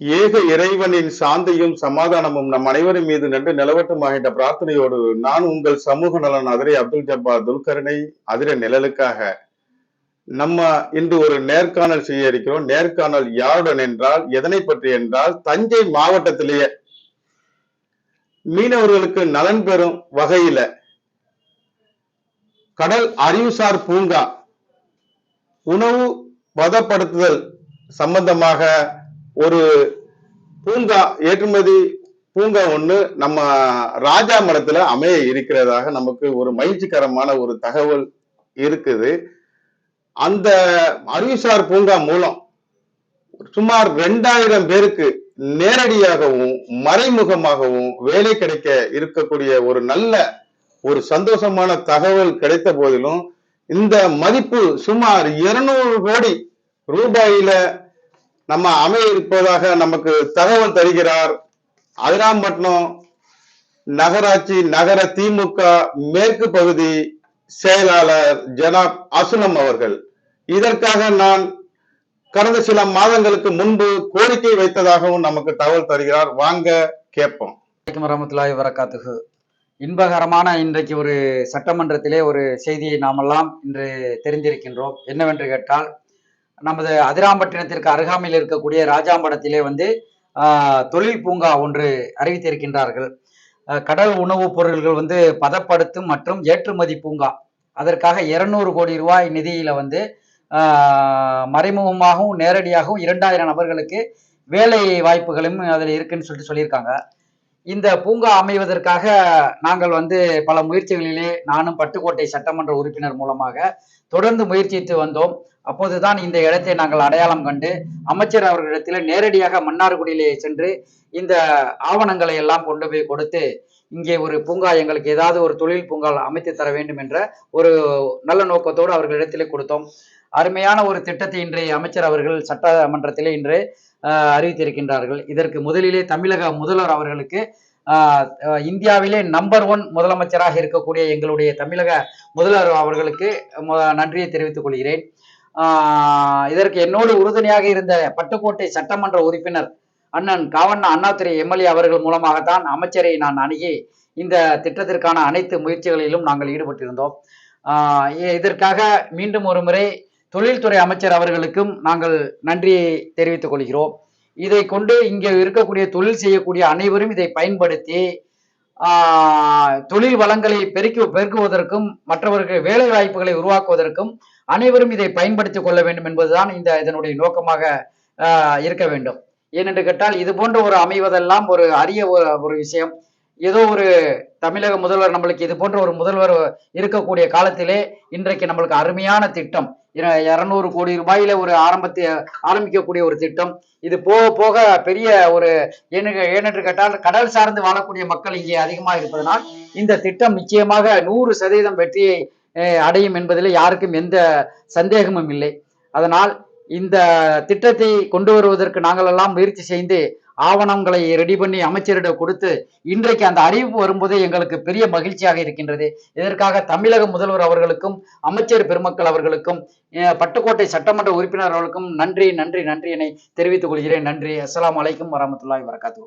ஏக இறைவனின் சாந்தியும் சமாதானமும் நம் அனைவரும் மீது நின்று நிலவட்டுமாக என்ற பிரார்த்தனையோடு நான் உங்கள் சமூக நலன் அதிரை அப்துல் ஜப்பார் துல்கரனை அதிர நிழலுக்காக நம்ம இன்று ஒரு நேர்காணல் செய்ய இருக்கிறோம். நேர்காணல் யாருடன் என்றால் எதனை பற்றி என்றால் தஞ்சை மாவட்டத்திலேயே. மீனவர்களுக்கு நலன் பெறும் வகையில கடல் அறிவுசார் பூங்கா உணவு பதப்படுத்துதல் சம்பந்தமாக ஒரு பூங்கா ஏற்றுமதி பூங்கா ஒண்ணு நம்ம ராஜா மரத்துல அமைய இருக்கிறதாக நமக்கு ஒரு மகிழ்ச்சிகரமான ஒரு தகவல் இருக்குது. அந்த அறிவுசார் பூங்கா மூலம் சுமார் ரெண்டாயிரம் பேருக்கு நேரடியாகவும் மறைமுகமாகவும் வேலை கிடைக்க இருக்கக்கூடிய ஒரு நல்ல ஒரு சந்தோஷமான தகவல் கிடைத்த போதிலும் இந்த மதிப்பு சுமார் இருநூறு கோடி ரூபாயில நம்ம அமைய இருப்பதாக நமக்கு தகவல் தருகிறார். அதிராம்பட்டினம் நகராட்சி நகர திமுக மேற்கு பகுதி செயலாளர் ஜனாப் அசுனம் அவர்கள். இதற்காக நான் கடந்த சில மாதங்களுக்கு முன்பு கோரிக்கை வைத்ததாகவும் நமக்கு தகவல் தருகிறார். வாங்க கேட்போம். வரமத்துலாய் வரமத்துல்லாஹி இன்பகரமான இன்றைக்கு ஒரு சட்டமன்றத்திலே ஒரு செய்தியை நாமெல்லாம் இன்று தெரிந்திருக்கின்றோம். என்னவென்று கேட்டால் நமது அதிராம்பட்டினத்திற்கு அருகாமையில் இருக்கக்கூடிய ராஜாம்படத்திலே வந்து தொழில் பூங்கா ஒன்று அறிவித்திருக்கின்றார்கள். கடல் உணவுப் பொருள்கள் வந்து பதப்படுத்தும் மற்றும் ஏற்றுமதி பூங்கா. அதற்காக இருநூறு கோடி ரூபாய் நிதியில வந்து மறைமுகமாகவும் நேரடியாகவும் இரண்டாயிரம் நபர்களுக்கு வேலை வாய்ப்புகளும் அதில் இருக்குன்னு சொல்லிட்டு சொல்லியிருக்காங்க. இந்த பூங்கா அமைவதற்காக நாங்கள் வந்து பல முயற்சிகளிலே நானும் பட்டுக்கோட்டை சட்டமன்ற உறுப்பினர் மூலமாக தொடர்ந்து முயற்சித்து வந்தோம். அப்போதுதான் இந்த இடத்தை நாங்கள் அடையாளம் கண்டு அமைச்சர் அவர்களிடத்தில் நேரடியாக மன்னார்குடியிலே சென்று இந்த ஆவணங்களை எல்லாம் கொண்டு போய் கொடுத்து இங்கே ஒரு பூங்கா எங்களுக்கு ஏதாவது ஒரு தொழில் பூங்கா அமைத்து தர வேண்டும் என்ற ஒரு நல்ல நோக்கத்தோடு அவர்களிடத்திலே கொடுத்தோம். அருமையான ஒரு திட்டத்தை இன்றைய அமைச்சர் அவர்கள் சட்டமன்றத்திலே இன்று அறிவித்திருக்கின்றார்கள். இதற்கு முதலிலே தமிழக முதல்வர் அவர்களுக்கு இந்தியாவிலே நம்பர் ஒன் முதலமைச்சராக இருக்கக்கூடிய எங்களுடைய தமிழக முதல்வர் அவர்களுக்கு நன்றியை தெரிவித்துக் கொள்கிறேன். இதற்கு என்னோடு உறுதுணையாக இருந்த பட்டுக்கோட்டை சட்டமன்ற உறுப்பினர் அண்ணன் காவண்ணா அண்ணாதுரை எம்எல்ஏ அவர்கள் மூலமாகத்தான் அமைச்சரை நான் அணுகி இந்த திட்டத்திற்கான அனைத்து முயற்சிகளிலும் நாங்கள் ஈடுபட்டிருந்தோம். இதற்காக மீண்டும் ஒரு முறை தொழில்துறை அமைச்சர் அவர்களுக்கும் நாங்கள் நன்றியை தெரிவித்துக் கொள்கிறோம். இதை கொண்டு இங்கே இருக்கக்கூடிய தொழில் செய்யக்கூடிய அனைவரும் இதை பயன்படுத்தி தொழில் வளங்களை பெருக்கி பெருக்குவதற்கும் மற்றவர்கள் வேலை வாய்ப்புகளை உருவாக்குவதற்கும் அனைவரும் இதை பயன்படுத்திக் கொள்ள வேண்டும் என்பதுதான் இந்த இதனுடைய நோக்கமாக இருக்க வேண்டும். ஏனென்று கேட்டால் இது போன்ற ஒரு அமைவதெல்லாம் ஒரு அரிய ஒரு ஒரு விஷயம். ஏதோ ஒரு தமிழக முதல்வர் நம்மளுக்கு இது போன்ற ஒரு முதல்வர் இருக்கக்கூடிய காலத்திலே இன்றைக்கு நம்மளுக்கு அருமையான திட்டம். இரநூறு கோடி ரூபாயில ஒரு ஆரம்பத்தை ஆரம்பிக்கக்கூடிய ஒரு திட்டம். இது போக போக பெரிய ஒரு ஏனென்று ஏனென்று கேட்டால் கடல் சார்ந்து வாழக்கூடிய மக்கள் இங்கே அதிகமாக இருப்பதனால் இந்த திட்டம் நிச்சயமாக நூறு சதவீதம் வெற்றியை அடையும் என்பதில் யாருக்கும் எந்த சந்தேகமும் இல்லை. அதனால் இந்த திட்டத்தை கொண்டு வருவதற்கு நாங்கள் எல்லாம் முயற்சி செய்து ஆவணங்களை ரெடி பண்ணி அமைச்சரிடம் கொடுத்து இன்றைக்கு அந்த அறிவிப்பு வரும்போது எங்களுக்கு பெரிய மகிழ்ச்சியாக இருக்கின்றது. இதற்காக தமிழக முதல்வர் அவர்களுக்கும் அமைச்சர் பெருமக்கள் அவர்களுக்கும் பட்டுக்கோட்டை சட்டமன்ற உறுப்பினர் அவர்களுக்கும் நன்றி நன்றி நன்றி என தெரிவித்துக் கொள்கிறேன். நன்றி. அஸ்லாம் அலைக்கும் வரமத்துல்லாய் வரகாத்து